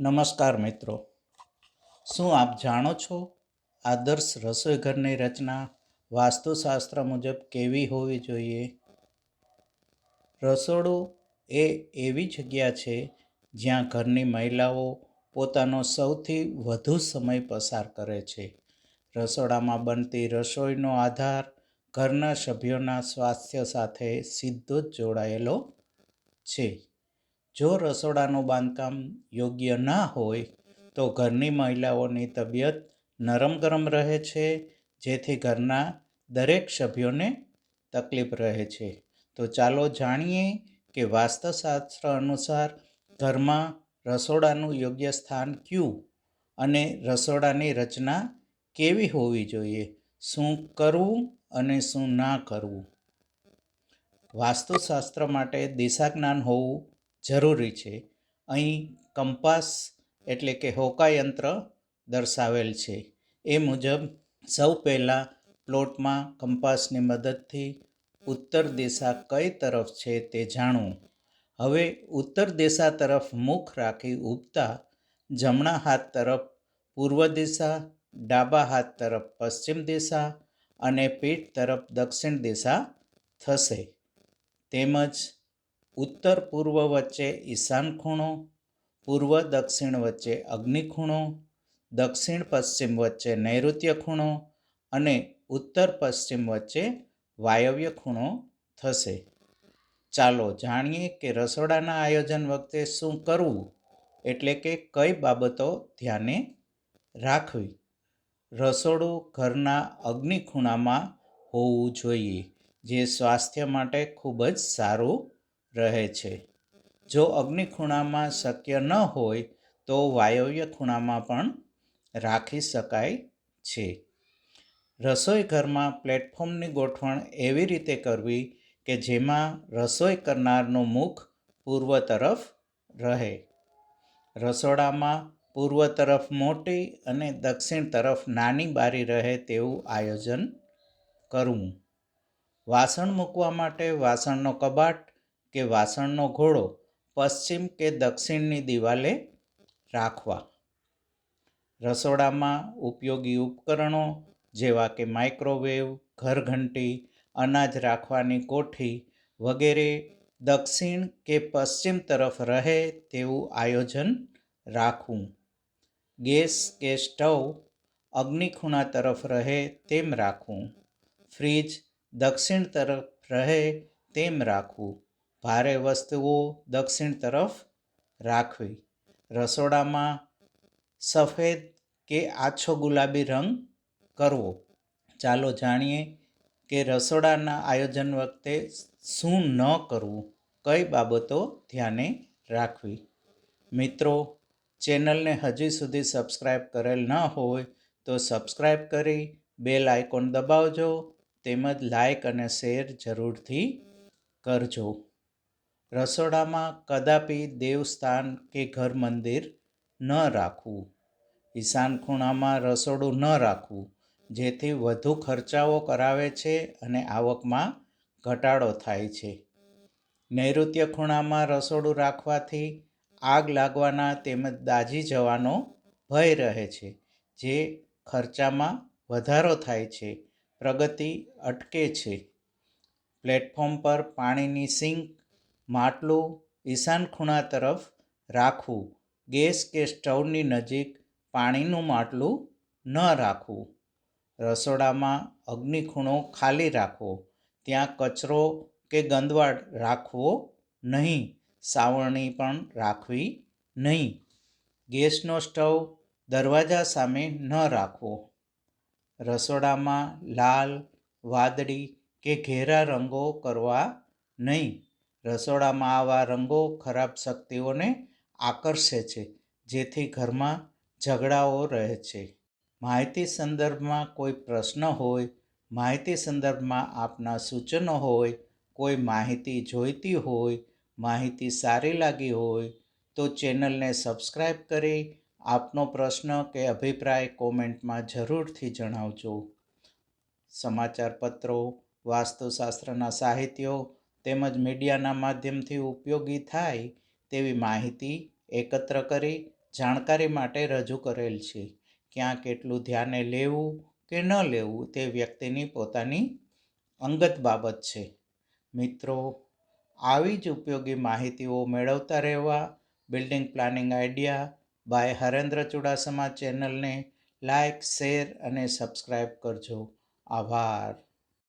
નમસ્કાર મિત્રો. શું આપ જાણો છો આદર્શ રસોઈ ઘરની રચના વાસ્તુશાસ્ત્ર મુજબ કેવી હોવી જોઈએ? રસોડું એ એવી જગ્યા છે જ્યાં ઘરની મહિલાઓ પોતાનો સૌથી વધુ સમય પસાર કરે છે. રસોડામાં બનતી રસોઈનો આધાર ઘરના સભ્યોના સ્વાસ્થ્ય સાથે સીધો જ જોડાયેલો છે. જો રસોડાનું બાંધકામ યોગ્ય ના હોય, તો ઘરની મહિલાઓની તબિયત નરમ ગરમ રહે છે, જેથી ઘરના દરેક સભ્યોને તકલીફ રહે છે. તો ચાલો જાણીએ કે વાસ્તુશાસ્ત્ર અનુસાર ઘરમાં રસોડાનું યોગ્ય સ્થાન ક્યું અને રસોડાની રચના કેવી હોવી જોઈએ? શું કરવું અને શું ના કરવું? વાસ્તુશાસ્ત્ર માટે દિશા જ્ઞાન હોવું જરૂરી છે. અહીં કંપાસ એટલે કે હોકાયંત્ર દર્શાવેલ છે. એ મુજબ સૌ પહેલાં પ્લોટમાં કંપાસની મદદથી ઉત્તર દિશા કઈ તરફ છે તે જાણવું. હવે ઉત્તર દિશા તરફ મુખ રાખી ઉગતા જમણા હાથ તરફ પૂર્વ દિશા, ડાબા હાથ તરફ પશ્ચિમ દિશા અને પીઠ તરફ દક્ષિણ દિશા થશે. તેમજ ઉત્તર પૂર્વ વચ્ચે ઈશાન ખૂણો, પૂર્વ દક્ષિણ વચ્ચે અગ્નિ ખૂણો, દક્ષિણ પશ્ચિમ વચ્ચે નૈઋત્ય ખૂણો અને ઉત્તર પશ્ચિમ વચ્ચે વાયવ્ય ખૂણો થશે. ચાલો જાણીએ કે રસોડાના આયોજન વખતે શું કરવું એટલે કે કઈ બાબતો ધ્યાને રાખવી. રસોડું ઘરના અગ્નિ ખૂણામાં હોવું જોઈએ, જે સ્વાસ્થ્ય માટે ખૂબ જ સારું રહે છે. જો અગ્નિ ખૂણામાં શક્ય ન હોય, તો વાયવ્ય ખૂણામાં પણ રાખી શકાય છે. રસોઈ ઘરમાં પ્લેટફોર્મની ગોઠવણ એવી રીતે કરવી કે જેમાં રસોઈ કરનારનું મુખ પૂર્વ તરફ રહે. રસોડામાં પૂર્વ તરફ મોટી અને દક્ષિણ તરફ નાની બારી રહે તેવું આયોજન કરવું. વાસણ મૂકવા માટે વાસણનો કબાટ કે વાસણનો ઘોડો પશ્ચિમ કે દક્ષિણની દિવાલે રાખવા. રસોડામાં ઉપયોગી ઉપકરણો જેવા કે માઇક્રોવેવ, ઘરઘંટી, અનાજ રાખવાની કોઠી વગેરે દક્ષિણ કે પશ્ચિમ તરફ રહે તેવું આયોજન રાખવું. ગેસ કે સ્ટવ અગ્નિ ખૂણા તરફ રહે તેમ રાખવું. ફ્રીજ દક્ષિણ તરફ રહે તેમ રાખવું. ભારે વસ્તુઓ દક્ષિણ તરફ રાખવી. રસોડામાં સફેદ કે આછો ગુલાબી રંગ કરવો. ચાલો જાણીએ કે રસોડાના આયોજન વખતે શું ન કરવું, કઈ બાબતો ધ્યાને રાખવી. મિત્રો, ચેનલને હજી સુધી સબસ્ક્રાઈબ કરેલ ન હોય તો સબસ્ક્રાઈબ કરી બેલ આઇકોન દબાવજો, તેમજ લાઇક અને શેર જરૂરથી કરજો. રસોડામાં કદાપી દેવસ્થાન કે ઘર મંદિર ન રાખવું. ઈશાન ખૂણામાં રસોડું ન રાખવું, જેથી વધુ ખર્ચાઓ કરાવે છે અને આવકમાં ઘટાડો થાય છે. નૈઋત્ય ખૂણામાં રસોડું રાખવાથી આગ લાગવાના તેમજ દાઝી જવાનો ભય રહે છે, જે ખર્ચામાં વધારો થાય છે, પ્રગતિ અટકે છે. પ્લેટફોર્મ પર પાણીની સિંક માટલું ઈશાન ખૂણા તરફ રાખવું. ગેસ કે સ્ટવની નજીક પાણીનું માટલું ન રાખવું. રસોડામાં અગ્નિ ખૂણો ખાલી રાખવો. ત્યાં કચરો કે ગંદવાડ રાખવો નહીં. સાવરણી પણ રાખવી નહીં. ગેસનો સ્ટવ દરવાજા સામે ન રાખવો. રસોડામાં લાલ, વાદળી કે ઘેરા રંગો કરવા નહીં. રસોડામાં આવા રંગો ખરાબ શક્તિઓને આકર્ષે છે, જેથી ઘરમાં ઝઘડાઓ રહે છે. માહિતી સંદર્ભમાં કોઈ પ્રશ્ન હોય, માહિતી સંદર્ભમાં આપના સૂચનો હોય, કોઈ માહિતી જોઈતી હોય, માહિતી સારી લાગી હોય, તો ચેનલને સબસ્ક્રાઈબ કરી આપનો પ્રશ્ન કે અભિપ્રાય કોમેન્ટમાં જરૂરથી જણાવજો. સમાચાર પત્રો વાસ્તુશાસ્ત્રના સાહિત્યો તેમજ મીડિયાના માધ્યમથી ઉપયોગી થાય તેવી માહિતી એકત્ર કરી, જાણકારી માટે રજૂ કરેલ છે. ક્યાં કેટલું ધ્યાને લેવું કે ન લેવું તે વ્યક્તિની પોતાની અંગત બાબત છે. મિત્રો, આવી જ ઉપયોગી માહિતીઓ મેળવતા રહેવા building planning idea by Harendra Chudasama ચેનલને લાઇક શેર અને સબસ્ક્રાઈબ કરજો. આભાર.